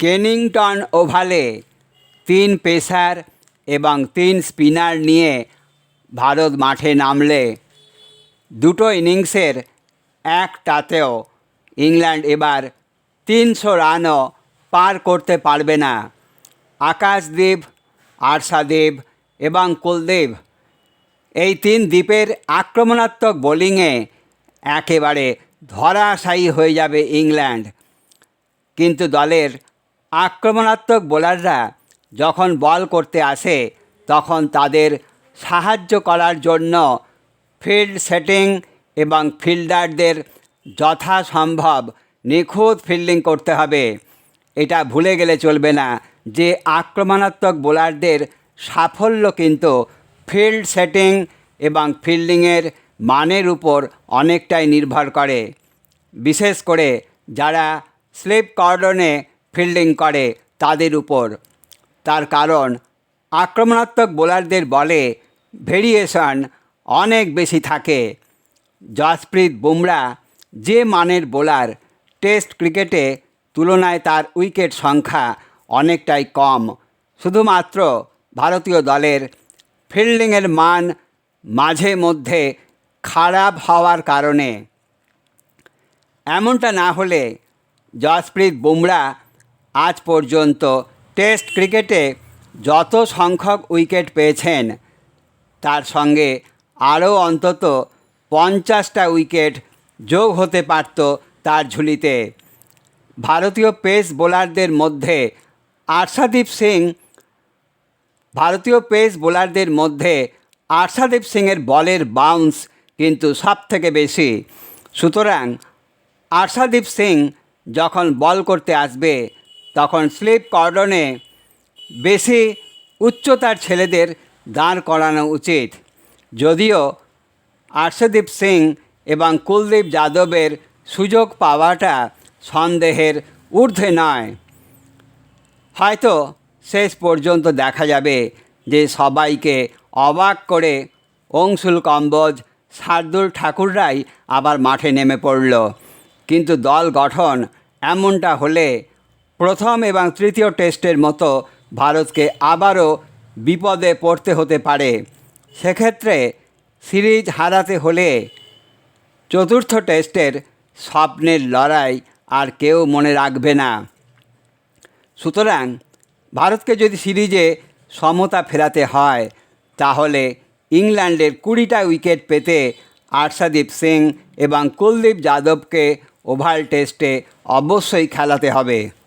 Kennington ওভালে তিন pacer এবং তিন স্পিনার নিয়ে ভারত মাঠে নামলে দুটো ইনিংসের একটাতেও ইংল্যান্ড এবার তিনশো রানও পার করতে পারবে না। আকাশদ্বীপ আরশাদেব এবং কুলদেব এই তিন দ্বীপের আক্রমণাত্মক বোলিংয়ে একেবারে ধরাশায়ী হয়ে যাবে ইংল্যান্ড। কিন্তু দলের আক্রমণাত্মক বোলাররা যখন বল করতে আসে, তখন তাদের সাহায্য করার জন্য ফিল্ড সেটিং এবং ফিল্ডারদের যথাসম্ভব নিখুঁত ফিল্ডিং করতে হবে। এটা ভুলে গেলে চলবে না যে আক্রমণাত্মক বোলারদের সাফল্য কিন্তু ফিল্ড সেটিং এবং ফিল্ডিংয়ের মানের উপর অনেকটাই নির্ভর করে। বিশেষ করে যারা স্লিপ কর্ডনে ফিল্ডিং করে তাদের উপর। তার কারণ, আক্রমণাত্মক বোলারদের বলে ভেরিয়েশন অনেক বেশি থাকে। জসপ্রীত বুমরা যে মানের বোলার টেস্ট ক্রিকেটে তুলনায় তার উইকেট সংখ্যা অনেকটাই কম। শুধুমাত্র ভারতীয় দলের ফিল্ডিংয়ের মান মাঝে মধ্যে খারাপ হওয়ার কারণে। এমনটা না হলে জসপ্রীত বুমরা আজ পর্যন্ত টেস্ট ক্রিকেটে যত সংখ্যক উইকেট পেয়েছেন, তার সঙ্গে আরও অন্তত পঞ্চাশটা উইকেট যোগ হতে পারত তার ঝুলিতে। ভারতীয় পেস বোলারদের মধ্যে আর্শাদীপ সিং, ভারতীয় পেস বোলারদের মধ্যে আর্শাদীপ সিংয়ের বলের বাউন্স কিন্তু সব থেকে বেশি। সুতরাং আর্শাদীপ সিং যখন বল করতে আসবে তখন স্লিপ কর্ডনে বেশি উচ্চতার ছেলেদের দাঁড় করানো উচিত। যদিও আর্শদীপ সিং এবং কুলদীপ যাদবের সুযোগ পাওয়াটা সন্দেহের ঊর্ধ্বে নয়। হয়তো শেষ পর্যন্ত দেখা যাবে যে সবাইকে অবাক করে অংশুল কম্বোজ, শার্দুল ঠাকুররাই আবার মাঠে নেমে পড়ল। কিন্তু দল গঠন এমনটা হলে প্রথম এবং তৃতীয় টেস্টের মতো ভারতকে আবারও বিপদে পড়তে হতে পারে। সেক্ষেত্রে সিরিজ হারাতে হলে চতুর্থ টেস্টের স্বপ্নের লড়াই আর কেউ মনে রাখবে না। সুতরাং ভারতকে যদি সিরিজে সমতা ফেরাতে হয়, তাহলে ইংল্যান্ডের কুড়িটা উইকেট পেতে আর্শাদীপ সিং এবং কুলদীপ যাদবকে ওভাল টেস্টে অবশ্যই খেলাতে হবে।